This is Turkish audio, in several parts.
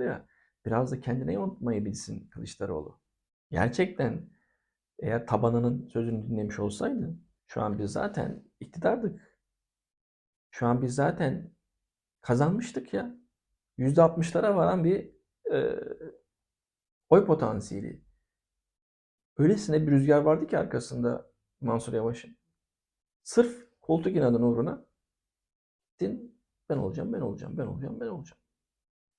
vardı ya. Biraz da kendine unutmayı bilsin Kılıçdaroğlu. Gerçekten eğer tabanının sözünü dinlemiş olsaydı şu an biz zaten iktidardık. Şu an biz zaten kazanmıştık ya. %60'lara varan bir e, oy potansiyeli. Öylesine bir rüzgar vardı ki arkasında Mansur Yavaş'ın. Sırf koltuk inadına uğruna gittin ben olacağım, ben olacağım, ben olacağım, ben olacağım.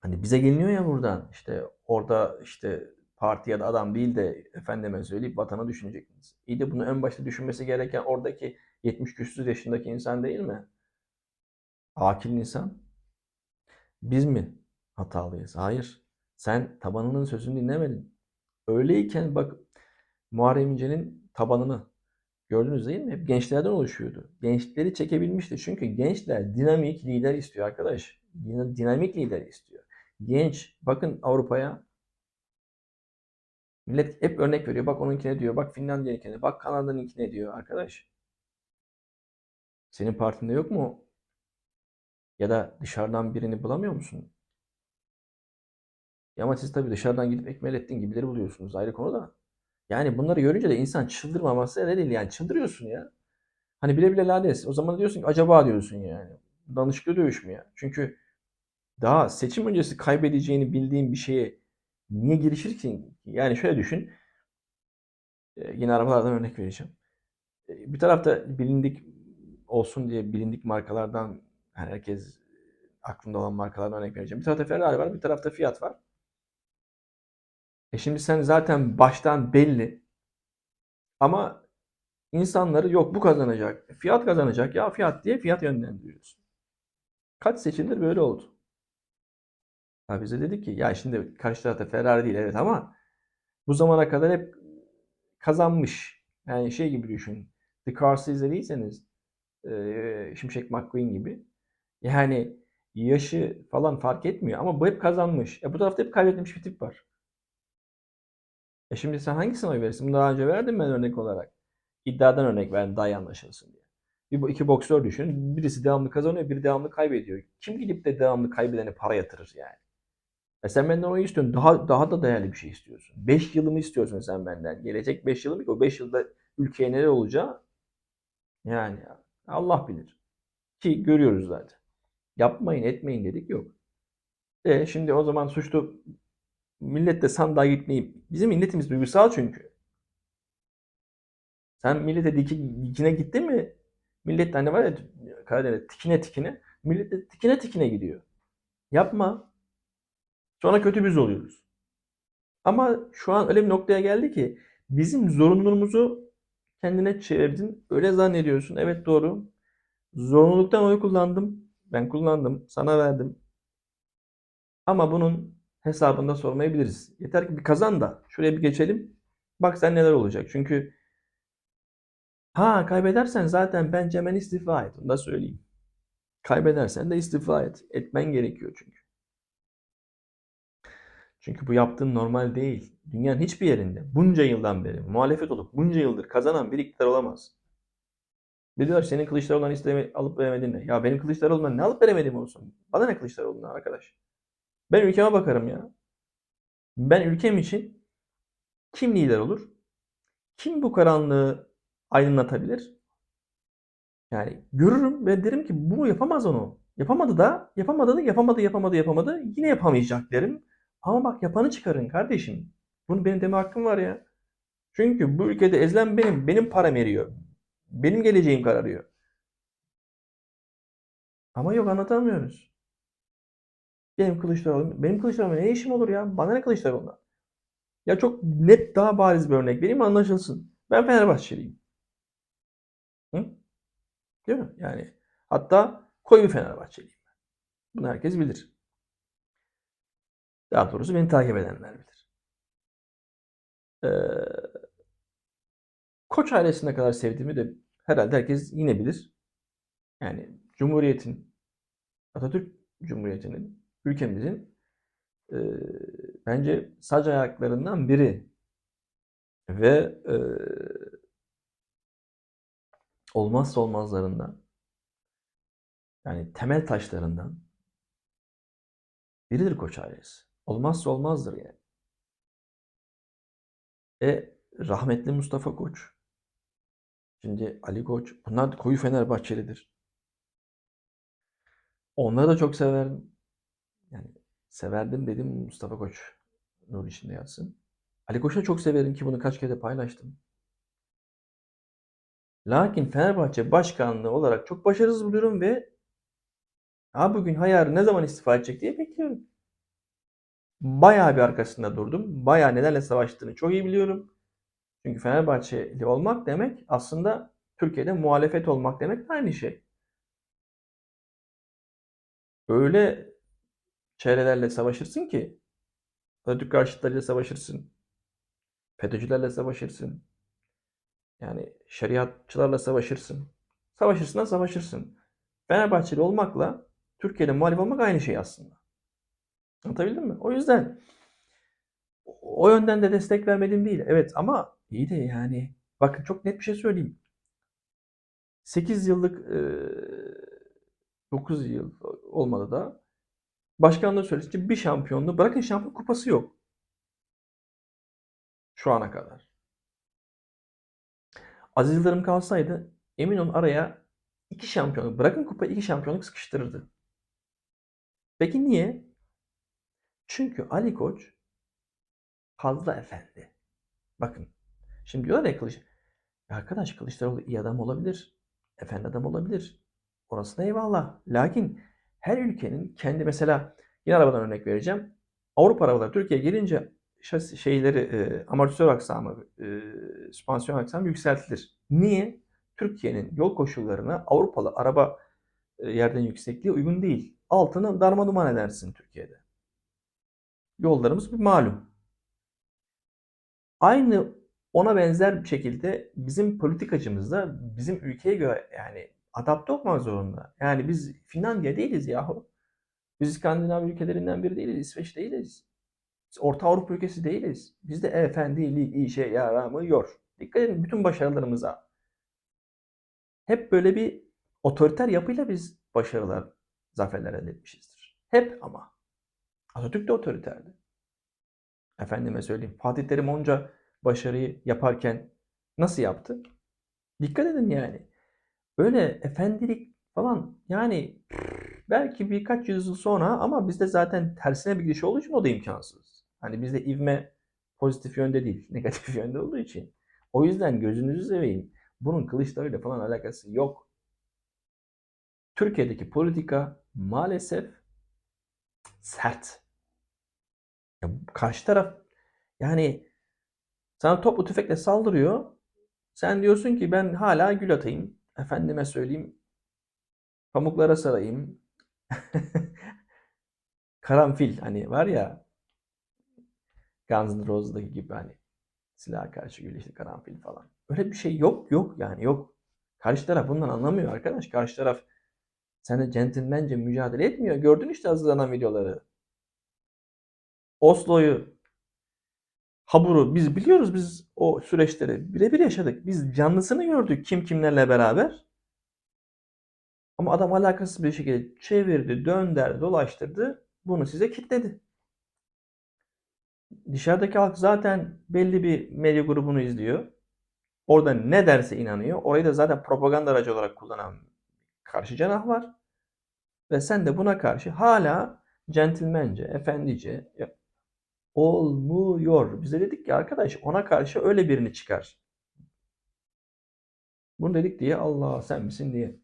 Hani bize geliniyor ya buradan işte orada işte parti ya da adam değil de efendime söyleyip vatana düşüneceksiniz. İyi de bunu en başta düşünmesi gereken oradaki 70 küsur yaşındaki insan değil mi? Akil insan. Biz mi hatalıyız? Hayır. Sen tabanının sözünü dinlemedin. Öyleyken bak Muharrem İnce'nin tabanını gördünüz değil mi? Hep gençlerden oluşuyordu. Gençleri çekebilmişti. Çünkü gençler dinamik lider istiyor arkadaş. Din- Dinamik lider istiyor. Genç bakın Avrupa'ya millet hep örnek veriyor. Bak onunkine diyor. Bak Finlandiya'nkine. Bak Kanada'nınkine diyor arkadaş. Senin partinde yok mu? Ya da dışarıdan birini bulamıyor musun? Ya ama siz tabii dışarıdan gidip Ekmelettin gibileri buluyorsunuz. Ayrı konu da. Yani bunları görünce de insan çıldırmaması ne değil yani çıldırıyorsun ya. Hani bile bile lades. O zaman diyorsun ki acaba diyorsun yani. Danışıklı dövüş mü ya? Çünkü daha seçim öncesi kaybedeceğini bildiğin bir şeye niye girişirsin? Yani şöyle düşün. Ee, yine arabalardan örnek vereceğim. Ee, bir tarafta bilindik olsun diye bilindik markalardan yani herkes aklında olan markalardan örnek vereceğim. Bir tarafta Ferrari var, bir tarafta Fiat var. E şimdi sen zaten baştan belli. Ama insanları yok bu kazanacak, fiyat kazanacak ya fiyat diye fiyat yönlendiriyorsun. Kaç seçimdir böyle oldu. Ha bize dedik ki ya şimdi karşı tarafta Ferrari değil evet ama bu zamana kadar hep kazanmış. Yani şey gibi düşün. The Cars'ı izlediyseniz e, Şimşek McQueen gibi. Yani yaşı falan fark etmiyor ama bu hep kazanmış. E bu tarafta hep kaybetmiş bir tip var. E şimdi sen hangisine oy verirsin? Bunu daha önce verdim ben örnek olarak. İddiadan örnek verdim daha iyi anlaşılsın diye. Bir, iki boksör düşün. Birisi devamlı kazanıyor, biri devamlı kaybediyor. Kim gidip de devamlı kaybedene para yatırır yani? E sen benden oyu istiyorsun. Daha daha da değerli bir şey istiyorsun. 5 yılımı istiyorsun sen benden. Gelecek 5 yılım ki o 5 yılda ülkeye neler olacağı yani Allah bilir. Ki görüyoruz zaten. Yapmayın etmeyin dedik yok. E şimdi o zaman suçlu millet de sandığa gitmeyip bizim milletimiz duygusal çünkü. Sen millete diki, dikine gittin mi? Millet hani var ya Karadeniz tikine tikine. Millet de tikine tikine gidiyor. Yapma. Sonra kötü biz oluyoruz. Ama şu an öyle bir noktaya geldi ki bizim zorunluluğumuzu kendine çevirdin. Öyle zannediyorsun. Evet doğru. Zorunluluktan oy kullandım. Ben kullandım. Sana verdim. Ama bunun hesabında sormayabiliriz. Yeter ki bir kazan da şuraya bir geçelim. Bak sen neler olacak. Çünkü ha kaybedersen zaten bence hemen istifa et. Onu da söyleyeyim. Kaybedersen de istifa et. Etmen gerekiyor çünkü. Çünkü bu yaptığın normal değil. Dünyanın hiçbir yerinde bunca yıldan beri muhalefet olup bunca yıldır kazanan bir iktidar olamaz. Bir diyorlar senin Kılıçdaroğlu'ndan isteme, alıp veremedin ne? Ya benim Kılıçdaroğlu'ndan ne alıp veremediğim olsun. Bana ne Kılıçdaroğlu'ndan arkadaş? Ben ülkeme bakarım ya. Ben ülkem için kim lider olur? Kim bu karanlığı aydınlatabilir? Yani görürüm ve derim ki bu yapamaz onu. Yapamadı da, yapamadı da, yapamadı, yapamadı, yapamadı. Yine yapamayacak derim. Ama bak yapanı çıkarın kardeşim. Bunu benim deme hakkım var ya. Çünkü bu ülkede ezilen benim. Benim param eriyor. Benim geleceğim kararıyor. Ama yok anlatamıyoruz. Benim Kılıçdaroğlu, benim Kılıçdaroğlu'na ne işim olur ya? Bana ne Kılıçdaroğlu'na? Ya çok net daha bariz bir örnek vereyim anlaşılsın. Ben Fenerbahçeliyim. Hı? Değil mi? Yani hatta koyu Fenerbahçeliyim. Bunu herkes bilir. Daha doğrusu beni takip edenler bilir. Ee, Koç ailesini ne kadar sevdiğimi de herhalde herkes yine bilir. Yani Cumhuriyet'in, Atatürk Cumhuriyeti'nin, ülkemizin e, bence sac ayaklarından biri ve e, olmazsa olmazlarından yani temel taşlarından biridir Koç ailesi. Olmazsa olmazdır yani. E rahmetli Mustafa Koç. Şimdi Ali Koç. Bunlar koyu Fenerbahçelidir. Onları da çok severdim. Yani severdim dedim Mustafa Koç. Nur içinde yatsın. Ali Koç'u çok severim ki bunu kaç kere paylaştım. Lakin Fenerbahçe başkanlığı olarak çok başarısız buluyorum ve ha bugün Hayar ne zaman istifa edecek diye bekliyorum. Bayağı bir arkasında durdum. Bayağı nelerle savaştığını çok iyi biliyorum. Çünkü Fenerbahçeli olmak demek aslında Türkiye'de muhalefet olmak demek de aynı şey. Öyle çevrelerle savaşırsın ki Atatürk karşıtlarıyla savaşırsın. FETÖ'cülerle savaşırsın. Yani şeriatçılarla savaşırsın. Savaşırsın da savaşırsın. Fenerbahçeli olmakla Türkiye'de muhalif olmak aynı şey aslında. Anlatabildim mi? O yüzden o yönden de destek vermedim değil. Evet ama iyi de yani bakın çok net bir şey söyleyeyim. 8 yıllık 9 yıl olmadı da başkanlığı süresince bir şampiyonluğu bırakın şampiyon kupası yok. Şu ana kadar. Aziz Yıldırım kalsaydı emin olun araya iki şampiyonluk bırakın kupa iki şampiyonluk sıkıştırırdı. Peki niye? Çünkü Ali Koç fazla efendi. Bakın. Şimdi diyorlar ya Kılıç. Arkadaş Kılıçdaroğlu iyi adam olabilir. Efendi adam olabilir. Orası da eyvallah. Lakin her ülkenin kendi mesela yine arabadan örnek vereceğim. Avrupa arabaları Türkiye'ye gelince şasi şeyleri e, amortisör aksamı, e, süspansiyon aksamı yükseltilir. Niye? Türkiye'nin yol koşullarına Avrupalı araba e, yerden yüksekliği uygun değil. Altını darma duman edersin Türkiye'de. Yollarımız bir malum. Aynı ona benzer bir şekilde bizim politikacımız da bizim ülkeye göre yani adapte olmak zorunda. Yani biz Finlandiya değiliz yahu. Biz İskandinav ülkelerinden biri değiliz. İsveç değiliz. Biz Orta Avrupa ülkesi değiliz. Bizde efendilik işe yaramıyor. Dikkat edin bütün başarılarımıza. Hep böyle bir otoriter yapıyla biz başarılar, zaferler elde etmişizdir. Hep ama. Atatürk de otoriterdi. Efendime söyleyeyim. Fatih Terim onca başarıyı yaparken nasıl yaptı? Dikkat edin yani. Öyle efendilik falan yani belki birkaç yüzyıl sonra ama bizde zaten tersine bir gidiş olduğu için o da imkansız. Hani bizde ivme pozitif yönde değil, negatif yönde olduğu için. O yüzden gözünüzü seveyim. Bunun Kılıçdaroğlu'yla falan alakası yok. Türkiye'deki politika maalesef sert. Ya karşı taraf yani sana toplu tüfekle saldırıyor. Sen diyorsun ki ben hala gül atayım. Efendime söyleyeyim. Pamuklara sarayım. Karanfil hani var ya Guns N' Roses'daki gibi hani silah karşı gül işte karanfil falan. Öyle bir şey yok yok yani yok. Karşı taraf bundan anlamıyor arkadaş. Karşı taraf seninle centilmence mücadele etmiyor. Gördün işte hazırlanan videoları. Oslo'yu Habur'u biz biliyoruz biz o süreçleri birebir yaşadık. Biz canlısını gördük kim kimlerle beraber. Ama adam alakasız bir şekilde çevirdi, dönderdi, dolaştırdı. Bunu size kitledi. Dışarıdaki halk zaten belli bir medya grubunu izliyor. Orada ne derse inanıyor. Orayı da zaten propaganda aracı olarak kullanan karşı cenah var. Ve sen de buna karşı hala centilmence, efendice olmuyor. Bize dedik ki arkadaş ona karşı öyle birini çıkar. Bunu dedik diye Allah sen misin diye.